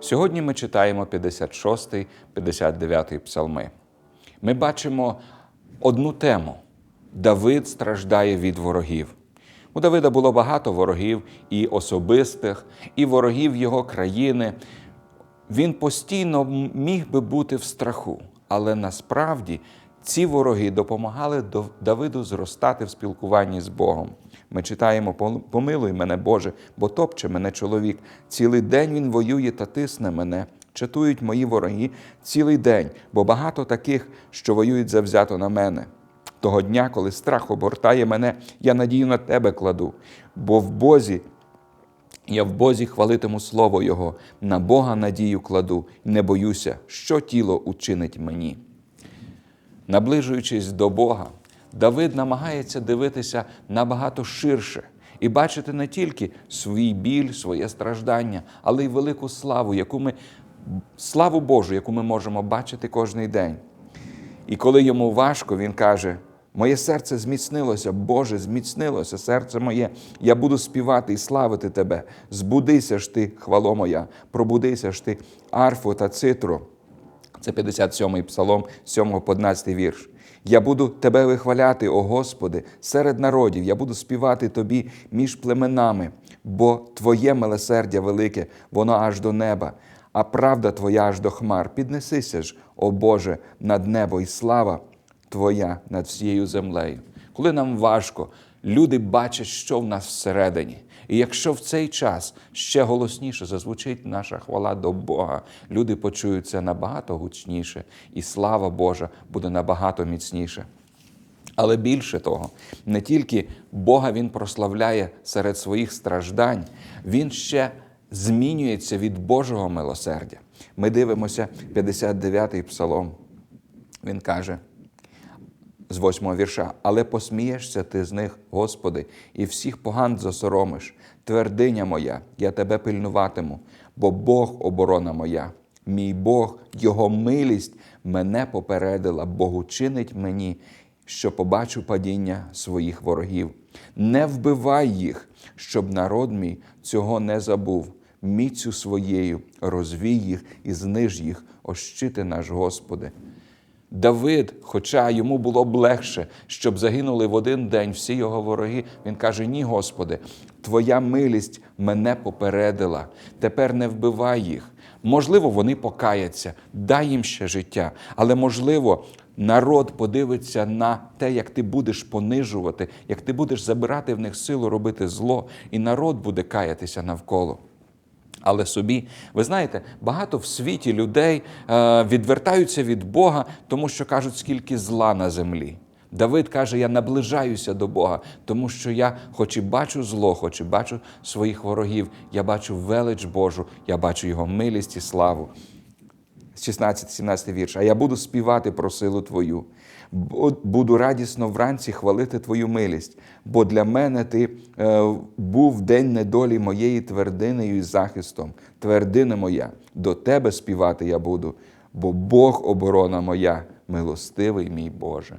Сьогодні ми читаємо 56, 59 псалми. Ми бачимо одну тему: Давид страждає від ворогів. У Давида було багато ворогів і особистих, і ворогів його країни. Він постійно міг би бути в страху, але насправді ці вороги допомагали Давиду зростати в спілкуванні з Богом. Ми читаємо Помилуй мене, Боже, бо топче мене чоловік. Цілий день він воює та тисне мене. Чатують мої вороги цілий день, бо багато таких, що воюють завзято на мене. Того дня, коли страх обгортає мене, я надію на тебе кладу, бо в Бозі я в Бозі хвалитиму слово Його, на Бога надію кладу, не боюся, що тіло учинить мені. Наближуючись до Бога, Давид намагається дивитися набагато ширше і бачити не тільки свій біль, своє страждання, але й велику славу, яку ми, славу Божу, яку ми можемо бачити кожний день. І коли йому важко, він каже: Моє серце зміцнилося, Боже, зміцнилося серце моє. Я буду співати і славити Тебе. Збудися ж ти, хвало моя, пробудися ж ти, арфу та цитру. Це 57-й псалом, 7 по 11 вірш. Я буду тебе вихваляти, о Господи, серед народів, я буду співати тобі між племенами, бо Твоє милосердя велике, воно аж до неба, а правда Твоя аж до хмар. Піднесися ж, о Боже, над небо і слава Твоя над всією землею. Коли нам важко, люди бачать, що в нас всередині. І якщо в цей час ще голосніше зазвучить наша хвала до Бога, люди почують це набагато гучніше, і слава Божа буде набагато міцніше. Але більше того, не тільки Бога Він прославляє серед своїх страждань, Він ще змінюється від Божого милосердя. Ми дивимося 59-й псалом. Він каже з восьмого вірша, але посмієшся ти з них, Господи, і всіх поган засоромиш. Твердиня моя, я тебе пильнуватиму, бо Бог оборона моя, мій Бог, Його милість мене попередила, Бог учинить мені, що побачу падіння своїх ворогів. Не вбивай їх, щоб народ мій цього не забув. Міцю своєю розвій їх і зниж їх, ощити наш Господи. Давид, хоча йому було б легше, щоб загинули в один день всі його вороги, він каже: Ні, Господи, Твоя милість мене попередила. Тепер не вбивай їх. Можливо, вони покаяться, дай їм ще життя, але можливо. Народ подивиться на те, як ти будеш понижувати, як ти будеш забирати в них силу робити зло, і народ буде каятися навколо. Але собі, ви знаєте, багато в світі людей е, відвертаються від Бога, тому що кажуть, скільки зла на землі. Давид каже: Я наближаюся до Бога, тому що я, хоч і бачу зло, хоч і бачу своїх ворогів, я бачу велич Божу, я бачу Його милість і славу. 16-17 вірш. А я буду співати про силу Твою. Буду радісно вранці хвалити Твою милість, бо для мене ти е, був день недолі моєї твердинею і захистом. Твердина моя, до Тебе співати я буду, бо Бог оборона моя, милостивий мій Боже.